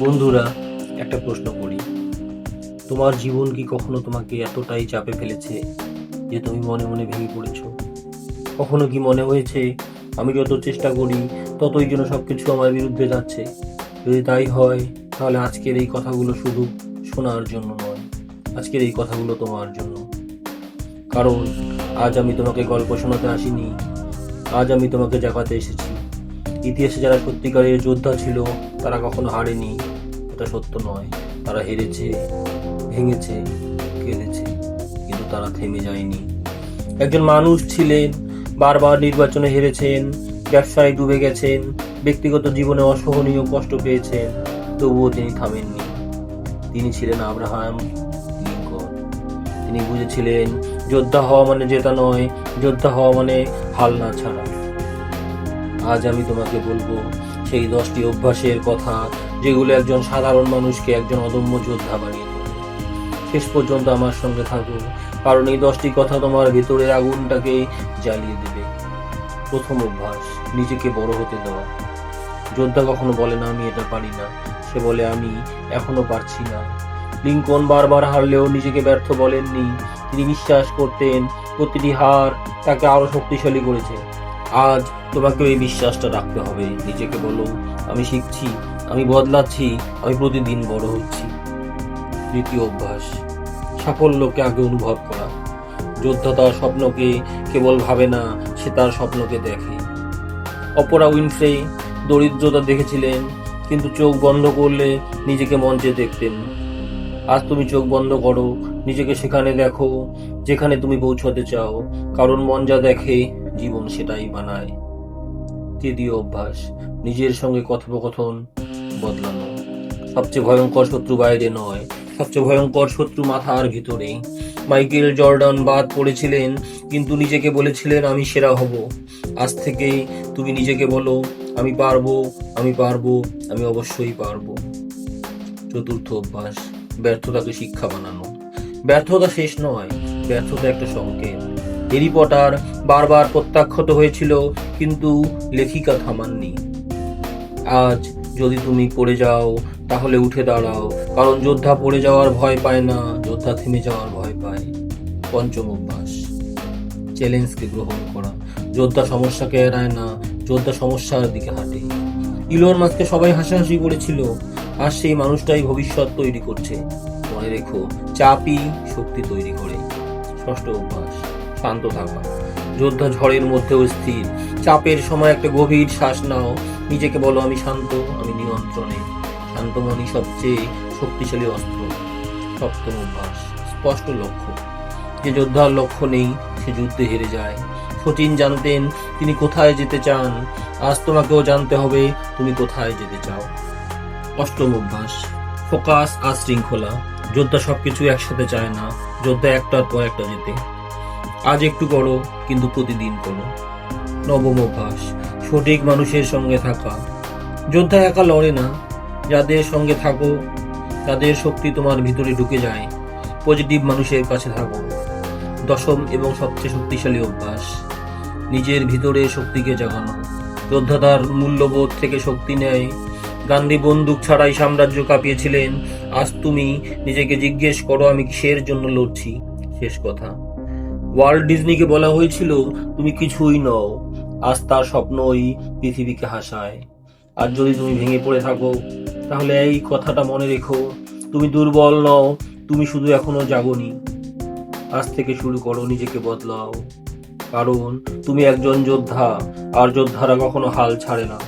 বন্ধুরা, একটা প্রশ্ন করি। তোমার জীবন কি কখনো তোমাকে এতটাই চাপে ফেলেছে যে তুমি মনে মনে ভেঙে পড়েছ? কখনো কি মনে হয়েছে, আমি যত চেষ্টা করি, ততই যেন সব কিছু আমার বিরুদ্ধে যাচ্ছে? যদি তাই হয়, তাহলে আজকের এই কথাগুলো শুধু শোনার জন্য নয়, আজকের এই কথাগুলো তোমার জন্য। কারণ, আজ আমি তোমাকে গল্প শোনাতে আসিনি, আজ আমি তোমাকে জাগাতে এসেছি। ইতিহাসে যারা সত্যিকারের যোদ্ধা ছিল, তারা কখনো হারেনি। এটা সত্য নয়। তারা হেরেছে, ভেঙেছে কেঁদেছে কিন্তু তারা থেমে যায়নি। একজন মানুষ ছিলেন, বারবার নির্বাচনে হেরেছেন, ব্যবসায় ডুবে গেছেন, ব্যক্তিগত জীবনে অসহনীয় কষ্ট পেয়েছেন, তবুও তিনি থামেননি। তিনি ছিলেন আব্রাহাম লিঙ্কন। তিনি বুঝেছিলেন, যোদ্ধা হওয়া মানে জেতা নয়, যোদ্ধা হওয়া মানে হাল না ছাড়া। আজ আমি তোমাকে বলব, সেই দশটি অভ্যাসের কথা যেগুলো একজন সাধারণ মানুষকে একজন অদম্য যোদ্ধা বানিয়ে শেষ পর্যন্ত আমার সঙ্গে থাকো, কারণ এই দশটি কথা তোমার ভিতরের আগুনটাকে জ্বালিয়ে দেবে। প্রথম অভ্যাস, নিজেকে বড় হতে দেওয়া যোদ্ধা কখনো বলে না, আমি এটা পারি না। সে বলে, আমি এখনও পারছি না। লিঙ্কন বারবার হারলেও নিজেকে ব্যর্থ বলেননি। তিনি বিশ্বাস করতেন, প্রতিটি হার তাকে আরও শক্তিশালী করেছে। আজ তোমাকে এই বিশ্বাসটা রাখতে হবে। নিজেকে বলো, আমি শিখছি, আমি বদলাচ্ছি, আমি প্রতিদিন বড় হচ্ছি। দ্বিতীয় অভ্যাস, সাফল্যকে আগে অনুভব করা। যোদ্ধা তার স্বপ্নকে কেবল ভাবে না, সে তার স্বপ্নকে দেখে। অপরা উইনফ্রে দরিদ্রতা দেখেছিলেন, কিন্তু চোখ বন্ধ করলে নিজেকে মঞ্চে দেখতেন। আজ তুমি চোখ বন্ধ করো, নিজেকে সেখানে দেখো, যেখানে তুমি পৌঁছতে চাও। কারণ মন যা দেখে জীবন সেটাই বানায়। তৃতীয় অভ্যাস, নিজের সঙ্গে কথোপকথন বদলানো। সবচেয়ে ভয়ঙ্কর শত্রু বাইরে নয়, সবচেয়ে ভয়ঙ্কর শত্রু মাথার ভিতরে। মাইকেল জর্ডান বাদ পড়েছিলেন, কিন্তু নিজেকে বলেছিলেন, আমি সেরা হব। আজ থেকে তুমি নিজেকে বলো, আমি পারব আমি পারব, আমি অবশ্যই পারব। চতুর্থ অভ্যাস, ব্যর্থতাকে শিক্ষা বানানো। ব্যর্থতা শেষ নয়, ব্যর্থতা একটা সংকেত। হ্যারি পটার বারবার প্রত্যাখ্যাত হয়েছিল, কিন্তু লেখিকা থামাননি। আজ যদি তুমি পড়ে যাও, তাহলে উঠে দাঁড়াও, কারণ যোদ্ধা পড়ে যাওয়ার ভয় পায় না, যোদ্ধা থেমে যাওয়ার ভয় পায়। পঞ্চম অভ্যাস, চ্যালেঞ্জকে গ্রহণ করা। যোদ্ধা সমস্যাকে এড়ায় না, যোদ্ধা সমস্যার দিকে হাঁটে। ইলোন মাস্ককে সবাই হাসাহাসি করেছিল, আর সেই মানুষটাই ভবিষ্যৎ তৈরি করছে। মনে রেখো, চাপই শক্তি তৈরি করে। ষষ্ঠ অভ্যাস, শান্ত থাকা। যোদ্ধা ঝড়ের মধ্যেও স্থির। চাপের সময় একটা গভীর শ্বাস নাও। নিজেকে বলো, আমি শান্ত, আমি নিয়ন্ত্রণে। শান্ত মনই সবচেয়ে শক্তিশালী অস্ত্র। সপ্তম অভ্যাস, স্পষ্ট লক্ষ্য। যে যোদ্ধার লক্ষ্য নেই, সে যুদ্ধে হেরে যায়। সচিন জানতেন, তিনি কোথায় যেতে চান? আজ তোমাকেও জানতে হবে, তুমি কোথায় যেতে চাও? অষ্টম অভ্যাস, ফোকাস আর শৃঙ্খলা। যোদ্ধা সবকিছু একসাথে চায় না। যোদ্ধা একটার পর একটা যেতে। আজ একটু করো, কিন্তু প্রতিদিন করো। নবম অভ্যাস, সঠিক মানুষের সঙ্গে থাকা। যোদ্ধা একা লড়ে না, যাদের সঙ্গে থাকো, তাদের শক্তি তোমার ভিতরে ঢুকে যায়। পজিটিভ মানুষের কাছে থাকো। দশম এবং সবচেয়ে শক্তিশালী অভ্যাস, নিজের ভিতরে শক্তিকে জাগানো। যোদ্ধা তার মূল্যবোধ থেকে শক্তি নেয়। গান্ধী বন্দুক ছাড়াই সাম্রাজ্য কাঁপিয়েছিলেন। আজ তুমি নিজেকে জিজ্ঞেস করো, আমি কিসের জন্য লড়ছি? শেষ কথা। ওয়ার্ল্ড ডিজনিকে বলা হয়েছিল, তুমি কিছুই নও, আজ তার স্বপ্নই পৃথিবীকে হাসায়। আর যদি তুমি ভেঙে পড়ে থাকো, তাহলে এই কথাটা মনে রেখো, তুমি দুর্বল নও, তুমি শুধু এখনও জাগনি। আজ থেকে শুরু করো, নিজেকে বদলাও। কারণ তুমি একজন যোদ্ধা, আর যোদ্ধারা কখনো হাল ছাড়ে না।